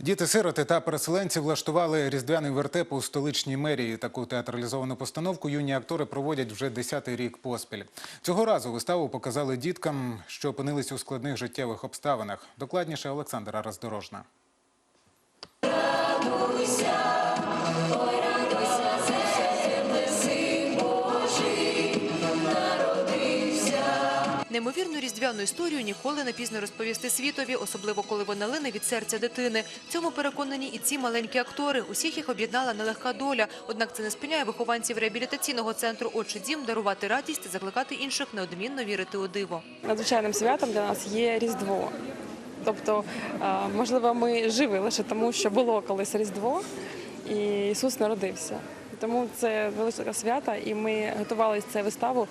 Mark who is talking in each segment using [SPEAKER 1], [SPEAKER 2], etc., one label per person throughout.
[SPEAKER 1] Діти-сироти та переселенці влаштували різдвяний вертеп у столичній мерії. Таку театралізовану постановку юні актори проводять вже десятий рік поспіль. Цього разу виставу показали діткам, що опинились у складних життєвих обставинах. Докладніше Олександра Роздорожна.
[SPEAKER 2] Неймовірну різдвяну історію ніколи не пізно розповісти світові, особливо коли вона лине від серця дитини. Цьому переконані і ці маленькі актори. Усіх їх об'єднала нелегка доля. Однак це не спиняє вихованців реабілітаційного центру «Отче дім» дарувати радість та закликати інших неодмінно вірити у диво.
[SPEAKER 3] Надзвичайним святом для нас є Різдво. Тобто, е, можливо, ми живі лише тому, що було колись Різдво, і Ісус народився. Тому це велика свята, і ми готувалися цю виставу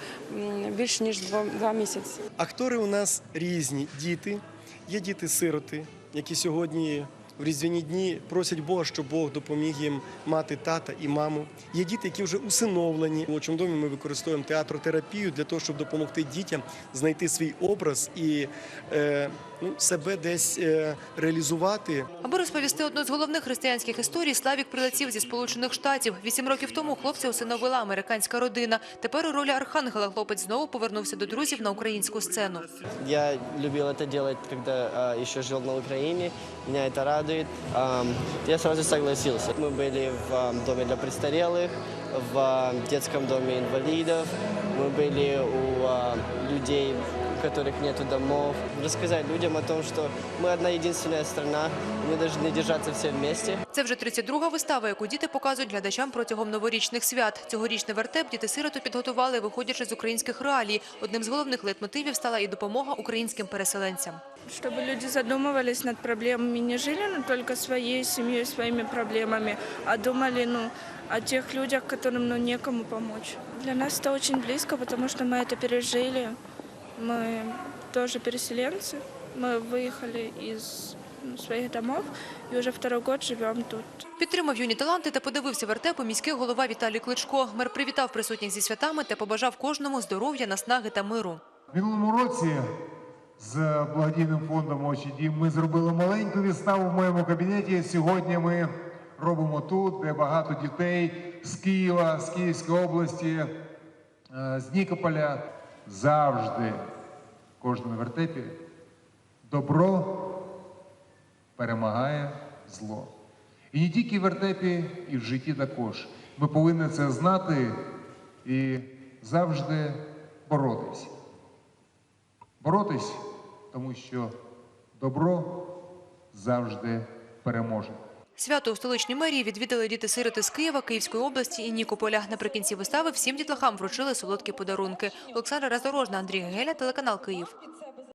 [SPEAKER 3] більш ніж два місяці.
[SPEAKER 4] Актори у нас різні діти. Є діти-сироти, які сьогодні в різдвяні дні просять Бога, щоб Бог допоміг їм мати тата і маму. Є діти, які вже усиновлені. У «Отчому домі ми використовуємо театротерапію для того, щоб допомогти дітям знайти свій образ і е, ну, себе десь е, реалізувати.
[SPEAKER 2] Аби розповісти одну з головних християнських історій, Славік прилетів зі Сполучених Штатів. Вісім років тому хлопця усиновила американська родина. Тепер у ролі архангела хлопець знову повернувся до друзів на українську сцену.
[SPEAKER 5] Я любил это делать, когда а, еще жил на Украине. Меня это радует. Ам, я сразу согласился. Мы были в ам, доме для престарелых, в ам, детском доме инвалидов. Мы были у а, людей, у которых нет домов. Рассказать людям о том, что мы одна единственная страна, мы должны держаться все вместе.
[SPEAKER 2] Це вже 32-га вистава, яку діти показують глядачам протягом новорічних свят. Цьогорічний вертеп діти-сироту підготували, виходячи з українських реалій. Одним з головних лейтмотивів стала і допомога українським переселенцям.
[SPEAKER 6] чтобы люди задумывались над проблемами, не жили ну, только своей семьей, своими проблемами, а думали ну, о тех людях, которым ну, некому помочь. Для нас это очень близко, потому что мы это пережили. Мы тоже переселенцы. Мы выехали из ну, своих домов и уже второй год живем тут.
[SPEAKER 2] Підтримав юні таланти та подивився вертепу міський голова Віталій Кличко. Мер привітав присутніх зі святами та побажав кожному здоров'я, наснаги та миру.
[SPEAKER 7] В минулому році з благодійним фондом «Очі дім» ми зробили маленьку виставу в моєму кабінеті. Сьогодні ми робимо тут, де багато дітей з Києва, з Київської області, е, з Нікополя. Завжди в кожному вертепі добро перемагає зло. І не тільки в вертепі, і в житті також. Ми повинні це знати і завжди боротись. Боротись, тому що добро завжди переможе.
[SPEAKER 2] Свято у столичній мерії відвідали діти-сироти з Києва, Київської області і Нікополя. Наприкінці вистави всім дітлахам вручили солодкі подарунки. Олександра Раздорожна, Андрій Геля, телеканал Київ.